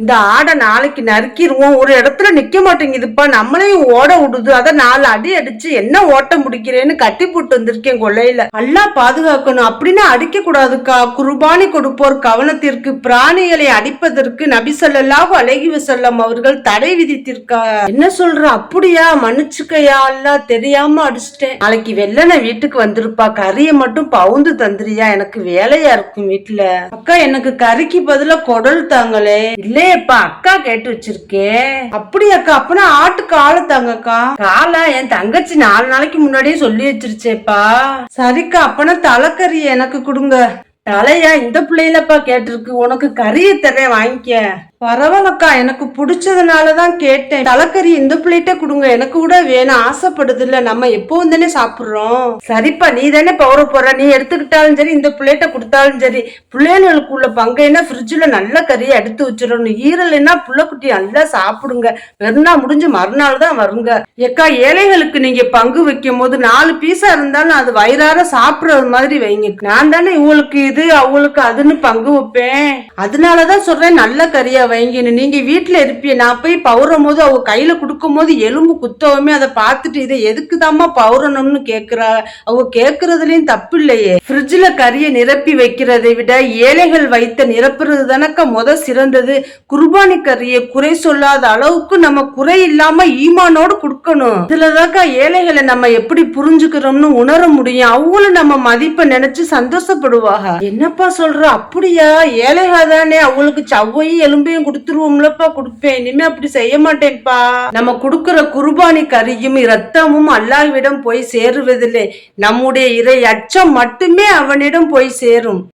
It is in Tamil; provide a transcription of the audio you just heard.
இந்த ஆடை நாளைக்கு நறுக்கிடுவோம் ஒரு இடத்துல நிக்க மாட்டேங்குதுப்பா. நம்மளையும் ஓட விடுது. அதை நாலு அடி அடிச்சு என்ன ஓட்ட முடிக்கிறேன்னு கட்டி போட்டு வந்திருக்கேன் கொள்ளையில. நல்லா பாதுகாக்கணும். அப்படின்னா அடிக்க கூடாதுக்கா. குர்பானி கொடுப்போர் கவனத்திற்கு பிராணிகளை அடிப்பதற்கு நபி அழகி வசல்லம் அவர்கள் தடை விதித்திருக்கா. என்ன சொல்ற? அப்படியா? மன்னிச்சுக்கையா? எல்லாம் தெரியாம அடிச்சிட்டேன். நாளைக்கு வெள்ளன வீட்டுக்கு வந்திருப்பா. கறியை மட்டும் பவுந்து தந்துரியா எனக்கு வேலையா இருக்கும் வீட்டுல. அக்கா எனக்கு கறிக்கு பதிலா குடல் தாங்களே. இல்லையேப்பா அக்கா கேட்டு வச்சிருக்கே. அப்படி அக்கா அப்பனா ஆட்டு காலை தாங்கக்கா. காலா என் தங்கச்சி நாலு நாளைக்கு முன்னாடியே சொல்லி வச்சிருச்சேப்பா. சரிக்கா அப்பனா தலைக்கறி எனக்கு கொடுங்க. தலையா இந்த பிள்ளையிலப்பா கேட்டிருக்கு. உனக்கு கறியை தரேன் வாங்கிக்க. பரவாயில்லக்கா எனக்கு பிடிச்சதுனால தான் கேட்டேன். தலைக்கறி இந்த பிள்ளைகிட்ட கொடுங்க. எனக்கு கூட வேணும். ஆசைப்படுது இல்ல நம்ம எப்பவும் தானே சாப்பிடுறோம். சரிப்பா நீ தானே பவர போற நீ எடுத்துக்கிட்டாலும் சரி இந்த பிள்ளைகிட்ட கொடுத்தாலும் சரி பிள்ளைகளுக்குள்ள பங்கைனா ஃப்ரிட்ஜில் நல்ல கறியை எடுத்து வச்சிடணும். ஈரல்னா புள்ளக்குட்டி நல்லா சாப்பிடுங்க. வெறுனா முடிஞ்சு மறுநாள் தான் வருங்க. ஏக்கா ஏழைகளுக்கு நீங்க பங்கு வைக்கும் போது நாலு பீஸா இருந்தாலும் அது வயிறார சாப்பிடுறது மாதிரி வைங்க. நான் தானே இவளுக்கு இது அவங்களுக்கு அதுன்னு பங்கு வைப்பேன். அதனாலதான் சொல்றேன் நல்ல கறியா வைங்கன்னு. நீங்க வீட்டுல இருப்பிய நான் போய் பவுறும் போது அவங்க கையில கொடுக்கும் போது எலும்பு குத்தவுமே அதை பார்த்துட்டு இதை எதுக்குதாம்மா பவுறணும்னு கேட்குறா அவங்க கேக்குறதுலயும் தப்பு இல்லையே ஃப்ரிட்ஜில் கறியை நிரப்பி வைக்கிறதை விட ஏழைகள் வைத்த நிரப்புறது தானக்க முத சிறந்தது. குர்பானி கறியை குறை சொல்லாத அளவுக்கு நம்ம குறை இல்லாம ஈமானோடு கொடுக்கணும். இதுலதாக்கா ஏழைகளை நம்ம எப்படி புரிஞ்சுக்கிறோம்னு உணர முடியும். அவங்களும் நம்ம மதிப்பை நினைச்சு சந்தோஷப்படுவாங்க. என்னப்பா சொல்ற? அப்படியா? ஏழைகள் தானே அவங்களுக்கு சவ்வையும் எலும்பையும் கொடுத்துருவோம்லப்பா கொடுப்பேன். இனிமே அப்படி செய்ய மாட்டேன்ப்பா நம்ம கொடுக்கிற குர்பானி கறியும் இரத்தமும் அல்லாஹ்விடம் போய் சேருவதில்லை. நம்முடைய இறை அச்சம் மட்டுமே அவனிடம் போய் சேரும்.